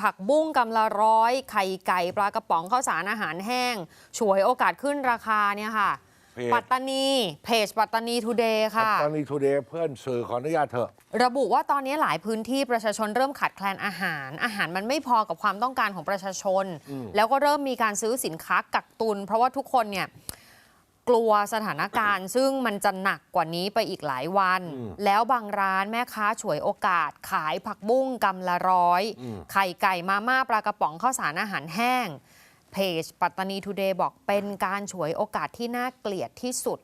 ผักบุ้งกำละร้อย ไข่ไก่ปลากระป๋องข้าวสารอาหารแห้ง ฉวยโอกาสขึ้นราคาเนี่ยค่ะ เพจ ปัตตานี เพจปัตตานีทูเดย์ค่ะ ตอนนี้ทูเดย์เพื่อนสื่อขออนุญาตเถอะ ระบุว่าตอนนี้หลายพื้นที่ประชาชนเริ่มขาดแคลนอาหาร อาหารมันไม่พอกับความต้องการของประชาชน แล้วก็เริ่มมีการซื้อสินค้ากักตุน เพราะว่าทุกคนเนี่ย กลัวสถานการณ์ ซึ่งมันจะหนักกว่านี้ไปอีกหลายวัน แล้วบางร้านแม่ค้าฉวยโอกาส ขายผักบุ้งกำละร้อย ไข่ไก่มาม่าปลากระป๋องข้าวสารอาหารแห้ง เพจปัตตานีทูเดย์บอกเป็นการฉวยโอกาสที่น่าเกลียดที่สุด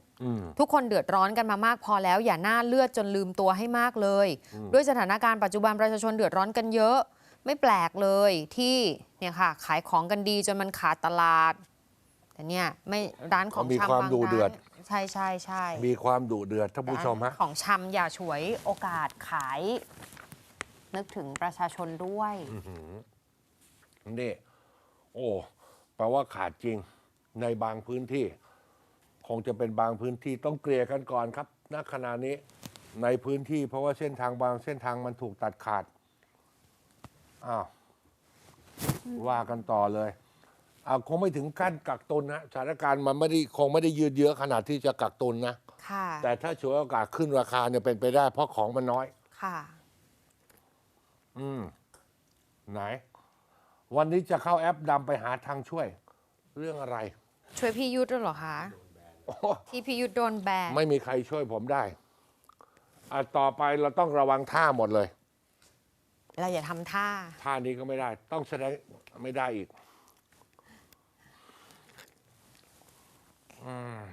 ทุกคนเดือดร้อนกันมามากพอแล้ว อย่าหน้าเลือดจนลืมตัวให้มากเลย ด้วยสถานการณ์ปัจจุบันประชาชนเดือดร้อนกันเยอะ ไม่แปลกเลยที่เนี่ยค่ะขายของกันดีจนมันขาดตลาด แต่เนี่ยไม่ร้านของมีชำความบางดุเดือด ร้านใช่ใช่ใช่มีความดุเดือดท่านผู้ชมฮะของชำอย่าฉวยโอกาสขาย นึกถึงประชาชนด้วย นี่ โอ้แปลว่าขาดจริงในบางพื้นที่ คงจะเป็นบางพื้นที่ต้องเกลี่ยกันก่อนครับณขณะนี้ในพื้นที่ เพราะว่าเส้นทางบางเส้นทางมันถูกตัดขาดอ้าวว่ากันต่อเลย อ่าคงไม่ถึงขั้นกักตุนนะสถานการณ์มันไม่ได้คงไม่ได้ยืดเยื้อขนาดที่จะกักตุนนะ ค่ะ แต่ถ้าฉวยโอกาสขึ้นราคาเนี่ยเป็นไปได้ เพราะของมันน้อย ค่ะ อืม ไหน วันนี้จะเข้าแอปดำไปหาทางช่วย เรื่องอะไรช่วยพี่ยุทธด้วยเหรอคะ โอ้ที่พี่ยุทธโดนแบน ไม่มีใครช่วยผมได้อะต่อไปเราต้องระวังท่าหมดเลย เราอย่าทำท่า ท่านี้ก็ไม่ได้ ต้องแสดงไม่ได้อีก